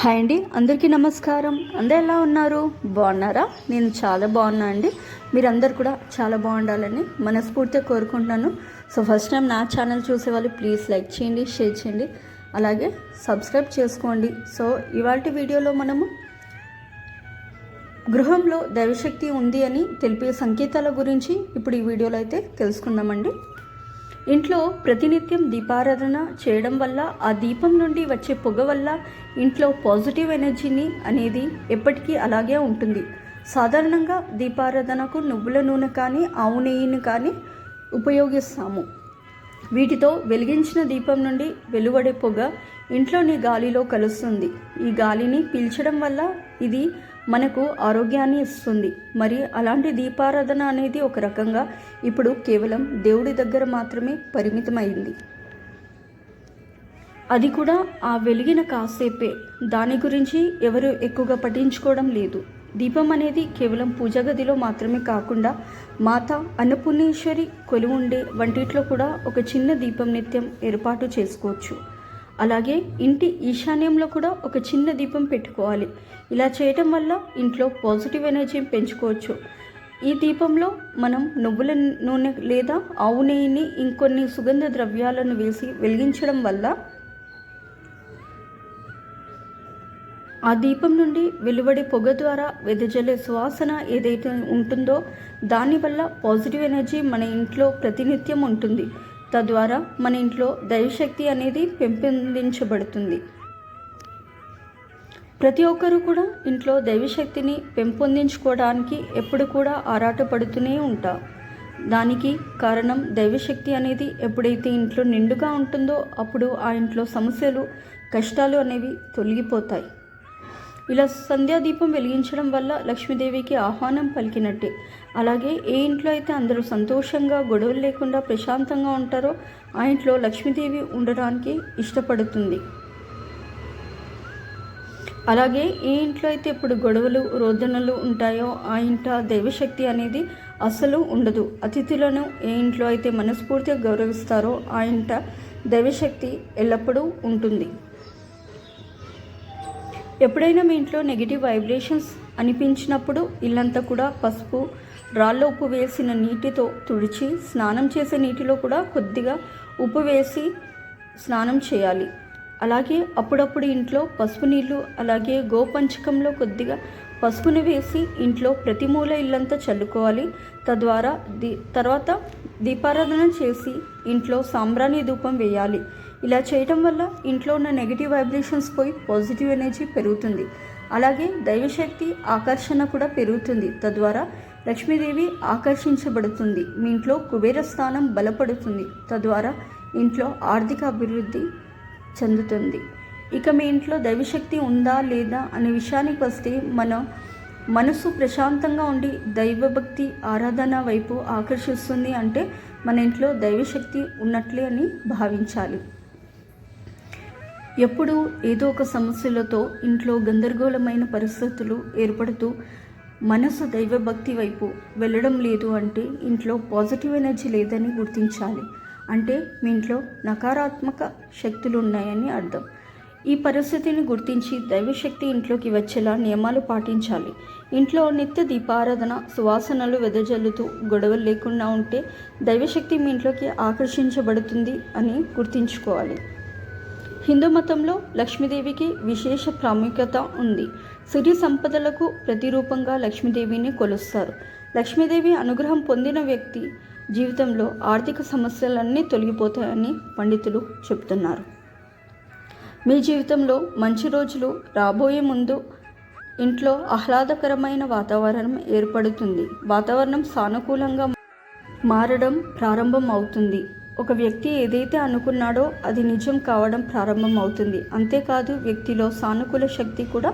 Hi అండి అందరికీ నమస్కారం. అందరు ఎలా ఉన్నారు? బాగున్నారా? నేను చాలా బాగున్నా అండి. మీరందరు కూడా చాలా బాగుండాలని మనస్ఫూర్తిగా కోరుకుంటున్నాను. సో ఫస్ట్ టైం నా ఛానల్ చూసే వాళ్ళు ప్లీజ్ లైక్ చేయండి షేర్ చేయండి. అలాగే సబ్స్క్రైబ్ చేసుకోండి. సో ఇవాళ వీడియోలో మనము గృహంలో దైవశక్తి ఉంది అని తెలిపే సంకేతాల గురించి ఇప్పుడు ఈ వీడియోలో అయితే తెలుసుకుందామండి. ఇంట్లో ప్రతినిత్యం దీపారాధన చేయడం వల్ల ఆ దీపం నుండి వచ్చే పొగ వల్ల ఇంట్లో పాజిటివ్ ఎనర్జీని అనేది ఎప్పటికీ అలాగే ఉంటుంది. సాధారణంగా దీపారాధనకు నువ్వుల నూనె కానీ ఆవు నెయ్యిని కానీ ఉపయోగిస్తాము. వీటితో వెలిగించిన దీపం నుండి వెలువడే పొగ ఇంట్లోని గాలిలో కలుస్తుంది. ఈ గాలిని పీల్చడం వల్ల ఇది మనకు ఆరోగ్యాన్ని ఇస్తుంది. మరి అలాంటి దీపారాధన అనేది ఒక రకంగా ఇప్పుడు కేవలం దేవుడి దగ్గర మాత్రమే పరిమితమైంది. అది కూడా ఆ వెలిగిన కాసేపే. దాని గురించి ఎవరు ఎక్కువగా పఠించుకోవడం లేదు. దీపం అనేది కేవలం పూజ గదిలో మాత్రమే కాకుండా మాత అన్నపూర్ణేశ్వరి కొలువుండే వంటిట్లో కూడా ఒక చిన్న దీపం నిత్యం ఏర్పాటు చేసుకోవచ్చు. అలాగే ఇంటి ఈశాన్యంలో కూడా ఒక చిన్న దీపం పెట్టుకోవాలి. ఇలా చేయటం వల్ల ఇంట్లో పాజిటివ్ ఎనర్జీని పెంచుకోవచ్చు. ఈ దీపంలో మనం నువ్వుల నూనె లేదా ఆవు నెయ్యిని ఇంకొన్ని సుగంధ ద్రవ్యాలను వేసి వెలిగించడం వల్ల ఆ దీపం నుండి వెలువడే పొగ ద్వారా వెదజల్లే సువాసన ఏదైతే ఉంటుందో దానివల్ల పాజిటివ్ ఎనర్జీ మన ఇంట్లో ప్రతినిత్యం ఉంటుంది. తద్వారా మన ఇంట్లో దైవశక్తి అనేది పెంపొందించబడుతుంది. ప్రతి ఒక్కరూ కూడా ఇంట్లో దైవశక్తిని పెంపొందించుకోవడానికి ఎప్పుడు కూడా ఆరాటపడుతూనే ఉంటారు దానికి కారణం దైవశక్తి అనేది ఎప్పుడైతే ఇంట్లో నిండుగా ఉంటుందో అప్పుడు ఆ ఇంట్లో సమస్యలు కష్టాలు అనేవి తొలగిపోతాయి. ఇలా సంధ్యాదీపం వెలిగించడం వల్ల లక్ష్మీదేవికి ఆహ్వానం పలికినట్టే. అలాగే ఏ ఇంట్లో అయితే అందరూ సంతోషంగా గొడవలు లేకుండా ప్రశాంతంగా ఉంటారో ఆ ఇంట్లో లక్ష్మీదేవి ఉండడానికి ఇష్టపడుతుంది. అలాగే ఏ ఇంట్లో అయితే ఇప్పుడు గొడవలు రోదనలు ఉంటాయో ఆ ఇంట దైవశక్తి అనేది అసలు ఉండదు. అతిథులను ఏ ఇంట్లో అయితే మనస్ఫూర్తిగా గౌరవిస్తారో ఆ ఇంట దైవశక్తి ఎల్లప్పుడూ ఉంటుంది. ఎప్పుడైనా మీ ఇంట్లో నెగిటివ్ వైబ్రేషన్స్ అనిపించినప్పుడు ఇల్లంతా కూడా పసుపు రాళ్ళ ఉప్పు వేసిన నీటితో తుడిచి స్నానం చేసే నీటిలో కూడా కొద్దిగా ఉప్పు వేసి స్నానం చేయాలి. అలాగే అప్పుడప్పుడు ఇంట్లో పసుపు నీళ్ళు అలాగే గోపంచకంలో కొద్దిగా పసుపుని వేసి ఇంట్లో ప్రతి మూల ఇల్లంతా చల్లుకోవాలి. తద్వారా దీ తర్వాత దీపారాధన చేసి ఇంట్లో సాంబ్రాణి ధూపం వేయాలి. ఇలా చేయటం వల్ల ఇంట్లో ఉన్న నెగిటివ్ వైబ్రేషన్స్ పోయి పాజిటివ్ ఎనర్జీ పెరుగుతుంది. అలాగే దైవశక్తి ఆకర్షణ కూడా పెరుగుతుంది. తద్వారా లక్ష్మీదేవి ఆకర్షించబడుతుంది. మీ ఇంట్లో కుబేర స్థానం బలపడుతుంది. తద్వారా ఇంట్లో ఆర్థిక అభివృద్ధి చెందుతుంది. ఇక మీ ఇంట్లో దైవశక్తి ఉందా లేదా అనే విషయానికి వస్తే మన మనసు ప్రశాంతంగా ఉండి దైవభక్తి ఆరాధన వైపు ఆకర్షిస్తుంది అంటే మన ఇంట్లో దైవశక్తి ఉన్నట్లే అని భావించాలి. ఎప్పుడు ఏదో ఒక సమస్యలతో ఇంట్లో గందరగోళమైన పరిస్థితులు ఏర్పడుతూ మనసు దైవభక్తి వైపు వెళ్ళడం లేదు అంటే ఇంట్లో పాజిటివ్ ఎనర్జీ లేదని గుర్తించాలి. అంటే మీ ఇంట్లో నకారాత్మక శక్తులు ఉన్నాయని అర్థం. ఈ పరిస్థితిని గుర్తించి దైవశక్తి ఇంట్లోకి వచ్చేలా నియమాలు పాటించాలి. ఇంట్లో నిత్య దీపారాధన సువాసనలు వెదజల్లుతూ గొడవలు లేకుండా ఉంటే దైవశక్తి మీ ఇంట్లోకి ఆకర్షించబడుతుంది అని గుర్తుంచుకోవాలి. హిందూ మతంలో లక్ష్మీదేవికి విశేష ప్రాముఖ్యత ఉంది. సిరి సంపదలకు ప్రతిరూపంగా లక్ష్మీదేవిని కొలుస్తారు. లక్ష్మీదేవి అనుగ్రహం పొందిన వ్యక్తి జీవితంలో ఆర్థిక సమస్యలన్నీ తొలగిపోతాయని పండితులు చెబుతున్నారు. మీ జీవితంలో మంచి రోజులు రాబోయే ముందు ఇంట్లో ఆహ్లాదకరమైన వాతావరణం ఏర్పడుతుంది. వాతావరణం సానుకూలంగా మారడం ప్రారంభం అవుతుంది ఒక వ్యక్తి ఏదైతే అనుకున్నాడో అది నిజం కావడం ప్రారంభం అవుతుంది అంతేకాదు వ్యక్తిలో సానుకూల శక్తి కూడా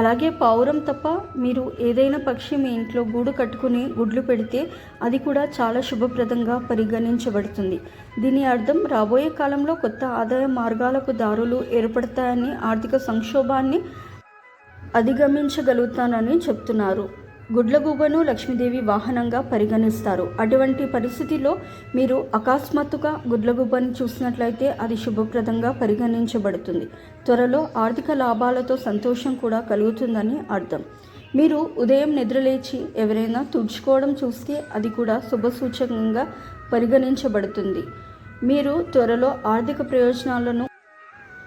అలాగే పావురం తప్ప మీరు ఏదైనా పక్షి మీ ఇంట్లో గూడు కట్టుకుని గుడ్లు పెడితే అది కూడా చాలా శుభప్రదంగా పరిగణించబడుతుంది. దీని అర్థం రాబోయే కాలంలో కొత్త ఆదాయ మార్గాలకు దారులు ఏర్పడతాయని ఆర్థిక సంక్షోభాన్ని అధిగమించగలుగుతానని చెప్తున్నారు. గుడ్లగూబను లక్ష్మీదేవి వాహనంగా పరిగణిస్తారు. అటువంటి పరిస్థితిలో మీరు అకస్మాత్తుగా గుడ్లగూబను చూసినట్లయితే అది శుభప్రదంగా పరిగణించబడుతుంది. త్వరలో ఆర్థిక లాభాలతో సంతోషం కూడా కలుగుతుందని అర్థం. మీరు ఉదయం నిద్రలేచి ఎవరైనా తుడుచుకోవడం చూస్తే అది కూడా శుభసూచకంగా పరిగణించబడుతుంది. మీరు త్వరలో ఆర్థిక ప్రయోజనాలను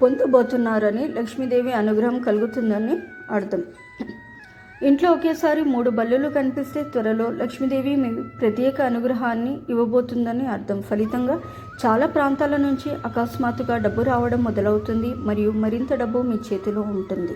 పొందబోతున్నారని లక్ష్మీదేవి అనుగ్రహం కలుగుతుందని అర్థం. ఇంట్లో ఒకేసారి మూడు బల్లులు కనిపిస్తే త్వరలో లక్ష్మీదేవి మీ ప్రత్యేక అనుగ్రహాన్ని ఇవ్వబోతుందని అర్థం. ఫలితంగా చాలా ప్రాంతాల నుంచి అకస్మాత్తుగా డబ్బు రావడం మొదలవుతుంది మరియు మరింత డబ్బు మీ చేతిలో ఉంటుంది.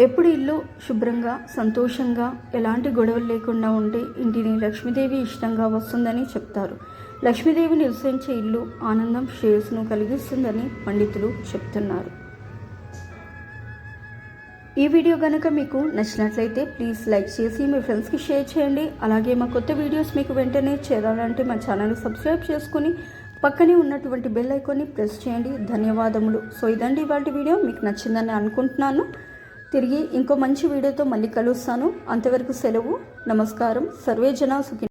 ఎప్పుడు ఇల్లు శుభ్రంగా సంతోషంగా ఎలాంటి గొడవలు లేకుండా ఉంటే ఇంటిని లక్ష్మీదేవి ఇష్టంగా వస్తుందని చెప్తారు. లక్ష్మీదేవి నివసించే ఇల్లు ఆనందం శ్రేయస్సును కలిగిస్తుందని పండితులు చెప్తున్నారు. ఈ వీడియో కనుక మీకు నచ్చినట్లయితే ప్లీజ్ లైక్ చేసి మీ ఫ్రెండ్స్కి షేర్ చేయండి. అలాగే మా కొత్త వీడియోస్ మీకు వెంటనే చేరాలంటే మా ఛానల్ సబ్స్క్రైబ్ చేసుకుని పక్కనే ఉన్నటువంటి బెల్ ఐకాన్ని ప్రెస్ చేయండి. ధన్యవాదములు. సో ఇదండి ఇవాళ వీడియో. మీకు నచ్చిందని అనుకుంటున్నాను. తిరిగి ఇంకో మంచి వీడియోతో మళ్ళీ కలుస్తాను. అంతవరకు సెలవు. నమస్కారం. సర్వే జన సుఖి